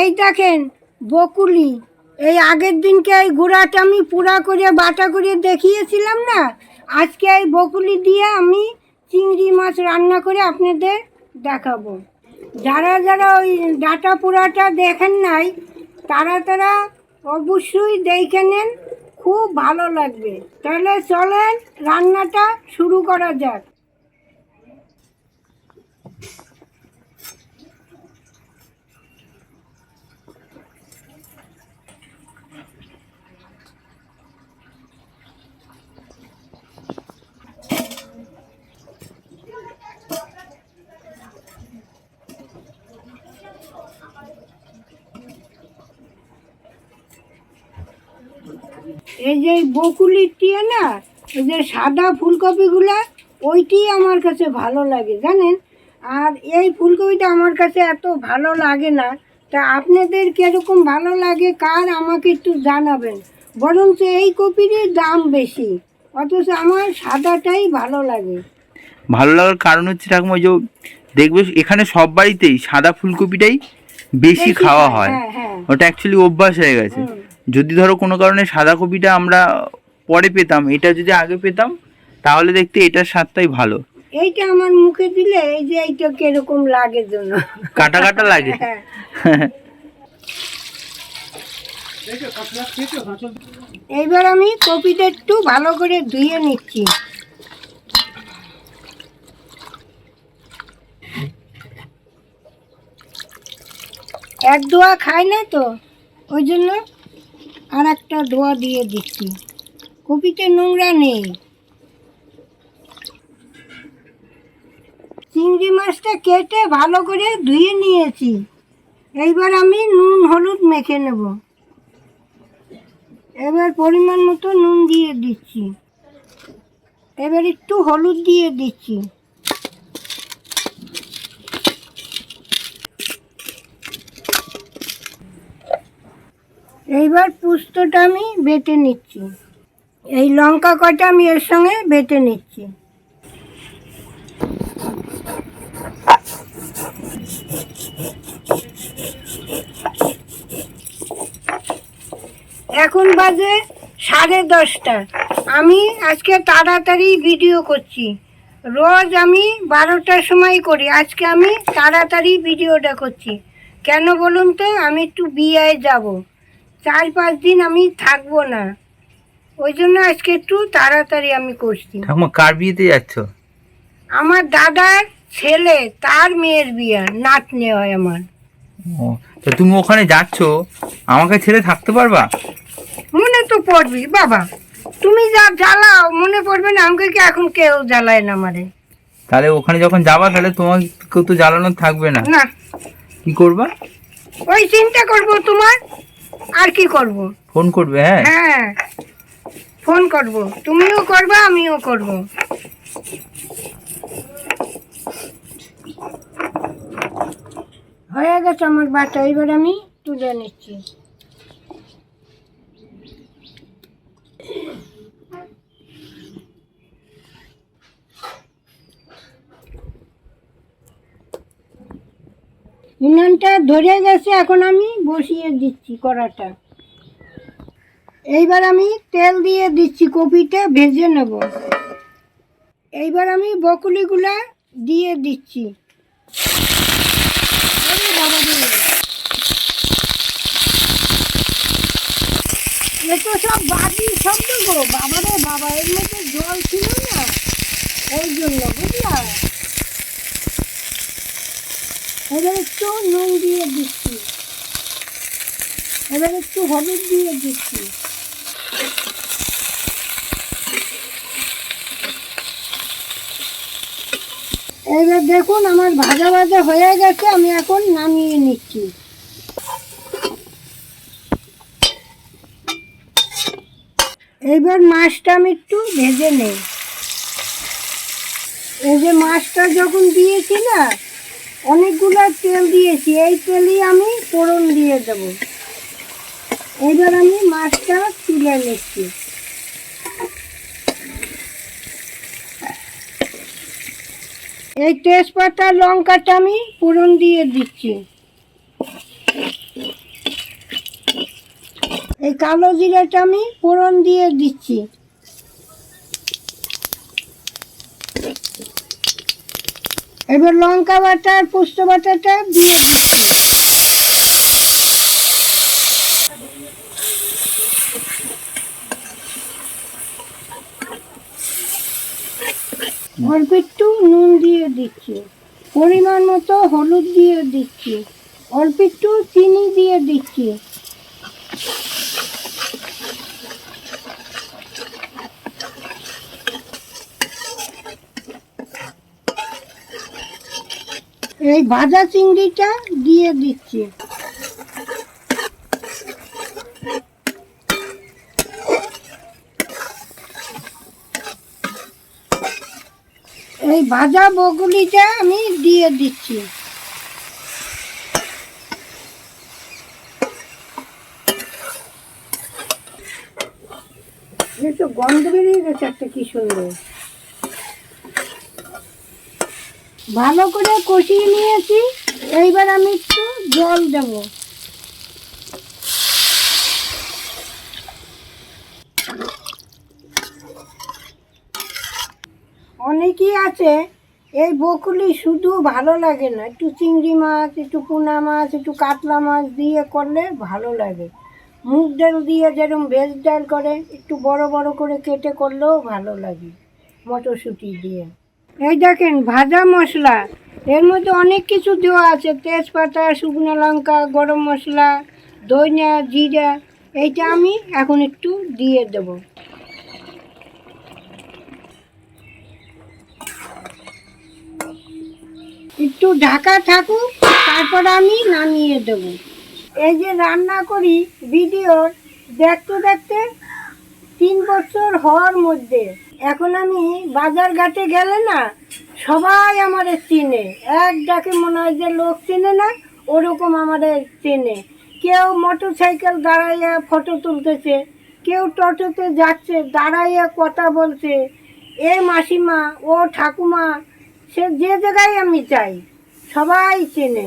এই দেখেন, বকুলি। এই আগের দিনকে এই গুঁড়াটা আমি পুরা করে, বাটা করে দেখিয়েছিলাম না? আজকে এই বকুলি দিয়ে আমি চিংড়ি মাছ রান্না করে আপনাদের দেখাবো। যারা যারা ওই ডাটা পোড়াটা দেখেন নাই, তারা তারা অবশ্যই দেখে নেন, খুব ভালো লাগবে। তাহলে চলেন, রান্নাটা শুরু করা যাক। এই যে বকুলির দিয়ে না এই যে সাদা ফুলকপিগুলা ওইটি আমার কাছে ভালো লাগে জানেন? আর এই ফুলকপিটা আমার কাছে এত ভালো লাগে না তা আপনাদের কীরকম ভালো লাগে কার আমাকে একটু জানাবেন। বরঞ্চ এই কপিরই দাম বেশি অথচ আমার সাদাটাই ভালো লাগে। ভালো লাগার কারণ হচ্ছে ঠাকুমা যে দেখবে এখানে সব বাড়িতেই সাদা ফুলকপিটাই বেশি খাওয়া হয়। হ্যাঁ হ্যাঁ। ওটা অ্যাকচুয়ালি অভ্যাস হয়ে গেছে। যদি ধরো কোনো কারণে সাদা কপিটা আমরা পরে পেতাম এটা যদি আগে পেতাম তাহলে দেখতে এটার স্বাদটাই ভালো। এইটা আমার মুখে দিলে এই যে এইটা কীরকম লাগে জন্য কাটা কাটা লাগে? হ্যাঁ। এইবার আমি কপিটা একটু ভালো করে ধুয়ে নিচ্ছি। এক দোয়া খাই না তো ওই জন্য আর একটা ধোয়া দিয়ে দিচ্ছি। কপিতে নোংরা নেই। চিংড়ি মাছটা কেটে ভালো করে ধুয়ে নিয়েছি। এইবার আমি নুন, হলুদ মেখে নেব। এবার পরিমাণ মতো নুন দিয়ে দিচ্ছি। এবার একটু হলুদ দিয়ে দিচ্ছি। এইবার পুস্তটা আমি বেটে নিচ্ছি। এই লঙ্কা কটা আমি এর সঙ্গে বেটে নিচ্ছি। এখন বাজে সাড়ে দশটা। আমি আজকে তাড়াতাড়ি ভিডিও করছি। রোজ আমি বারোটার সময় করি। আজকে আমি তাড়াতাড়ি ভিডিওটা করছি। কেন বলুন তো? আমি একটু বিয়ে যাব। চার পাঁচ দিন আমি থাকব না। ওই জন্য আজকে একটু তাড়াতাড়ি আমি করছি। ঠাকুমা কার বিয়েতে যাচ্ছ? আমার দাদার ছেলে তার মেয়ের বিয়ে নাতনি হয় আমার। ও তো তুমি ওখানে যাচ্ছ? আমাকে ছেড়ে থাকতে পারবা? মনে তো পড়বি। বাবা তুমি যা জ্বালাও মনে পড়বে না আমাকে কি এখন কেউ জ্বালায় না আমারে? তাহলে ওখানে যখন যাবা তাহলে তোমাকে তো জ্বালানো থাকবে না। না। কি করবা? ওই চিন্তা করব তোমার আর কি করব? ফোন করবে হ্যাঁ? হ্যাঁ। ফোন করব। তুমিও করবে আমিও করব। হয়ে গেছে আমার বাচ্চা এবার আমি তুলে নিচ্ছি। উনানটা ধরে গেছে, এখন আমি বসিয়ে দিচ্ছি কড়াটা। এইবার আমি তেল দিয়ে দিচ্ছি, কপিটা ভেজে নেব। এইবার আমি বকুলিগুলা দিয়ে দিচ্ছি। ওরে বাবা রে। এ তো সব বাজি শব্দ গো। বাবা রে বাবা এর মধ্যে জল ছিল না। ওই জন্য, বুঝলা? এবার একটু নুন দিয়ে দিচ্ছি। এবার একটু হলুদ দিয়ে দিচ্ছি। এবার দেখুন আমার ভাজা ভাজা হয়ে গেছে, আমি এখন নামিয়ে নিচ্ছি। এইবার মাছটা আমি একটু ভেজে নেই। এই যে মাছটা যখন দিয়েছি না অনেকগুলো তেল দিয়েছি, এই তেলেই আমি ফোড়ন দিয়ে দেবো। এবার আমি মাছটা তুলে নিচ্ছি। এই তেজপাতা, লঙ্কাটা আমি ফোড়ন দিয়ে দিচ্ছি। এই কালো জিরাটা আমি ফোড়ন দিয়ে দিচ্ছি। এবার লঙ্কা বাটা আর পোস্ত বাটাটা দিয়ে অল্প একটু নুন দিয়ে দিচ্ছি। পরিমাণ মতো হলুদ দিয়ে দিচ্ছি। অল্প একটু চিনি দিয়ে দিচ্ছি। এই ভাজা চিংড়িটা দিয়ে দিচ্ছি। এই ভাজা বগুলিটা আমি দিয়ে দিচ্ছি। গন্ধ বেরিয়ে গেছে, একটা কি সুন্দর। ভালো করে কষিয়ে নিয়েছি। এইবার আমি একটু জল দেব। অনেকেই আছে, এই বকুলি শুধু ভালো লাগে না। একটু চিংড়ি মাছ, একটু পোনা মাছ, একটু কাতলা মাছ দিয়ে করলে ভালো লাগে। মুগ ডাল দিয়ে যেরকম ভেজ ডাল করে, একটু বড় বড় করে কেটে করলেও ভালো লাগে মটরশুঁটি দিয়ে। এই দেখেন, ভাজা মশলা। এর মধ্যে অনেক কিছু দেওয়া আছে। তেজপাতা, শুকনো লঙ্কা, গরম মশলা দইনা জিরা। এইটা আমি এখন একটু দিয়ে দেব। একটু ঢাকা থাকুক, তারপর আমি নামিয়ে দেব। এই যে রান্না করি ভিডিওর, দেখতে দেখতে তিন বছর হওয়ার মধ্যে। এখন আমি বাজার ঘাটে গেলে না, সবাই আমাদের চিনে। এক ডাকে মনে হয় যে লোক চিনে না, ওরকম আমাদের চেনে। কেউ মোটর সাইকেল দাঁড়াইয়া ফটো তুলতেছে, কেউ টোটোতে যাচ্ছে, দাঁড়াইয়া কথা বলছে, এ মাসিমা, ও ঠাকুমা, সে যে জায়গায় আমি চাই সবাই চেনে।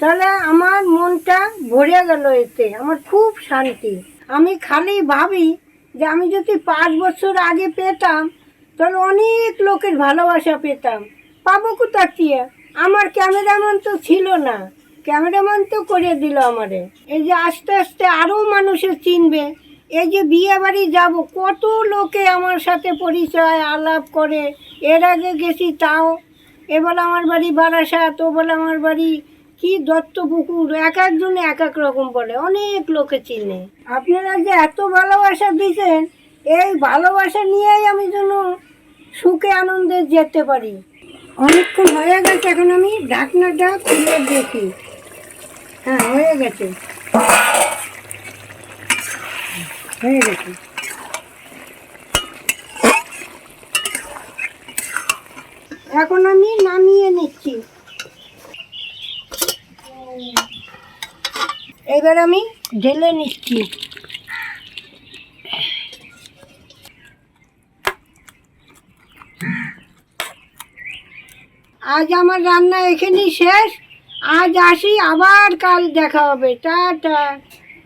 তাহলে আমার মনটা ভরে গেল এতে, আমার খুব শান্তি। আমি খালি ভাবি যে আমি যদি পাঁচ বছর আগে পেতাম, তাহলে অনেক লোকের ভালোবাসা পেতাম। পাবো কোথা দিয়ে আমার ক্যামেরাম্যান তো ছিল না। ক্যামেরাম্যান তো করে দিল আমারে। এই যে আস্তে আস্তে আরও মানুষে চিনবে, এই যে বিয়ে বাড়ি যাব, কত লোকে আমার সাথে পরিচয় আলাপ করে, এর আগে গেছি তাও। এ বলে আমার বাড়ি বারাসাত, ও বলে আমার বাড়ি কি দত্তপুকুর এক একজনে এক এক রকম বলে, অনেক লোকে চিনে। আপনারা যে এত ভালোবাসা দিচ্ছেন এই ভালোবাসা নিয়েই আমি যেন সুখে আনন্দে যেতে পারি। অনেকক্ষণ হয়ে গেছে, এখন আমি ঢাকনাটা খুলে দেখি। হ্যাঁ হয়ে গেছে। হয়ে গেছে। এখন আমি নামিয়ে নিচ্ছি। এবার আমি ঢেলে নিচ্ছি। আজ আমার রান্না এখানেই শেষ। আজ আসি, আবার কাল দেখা হবে। টাটা।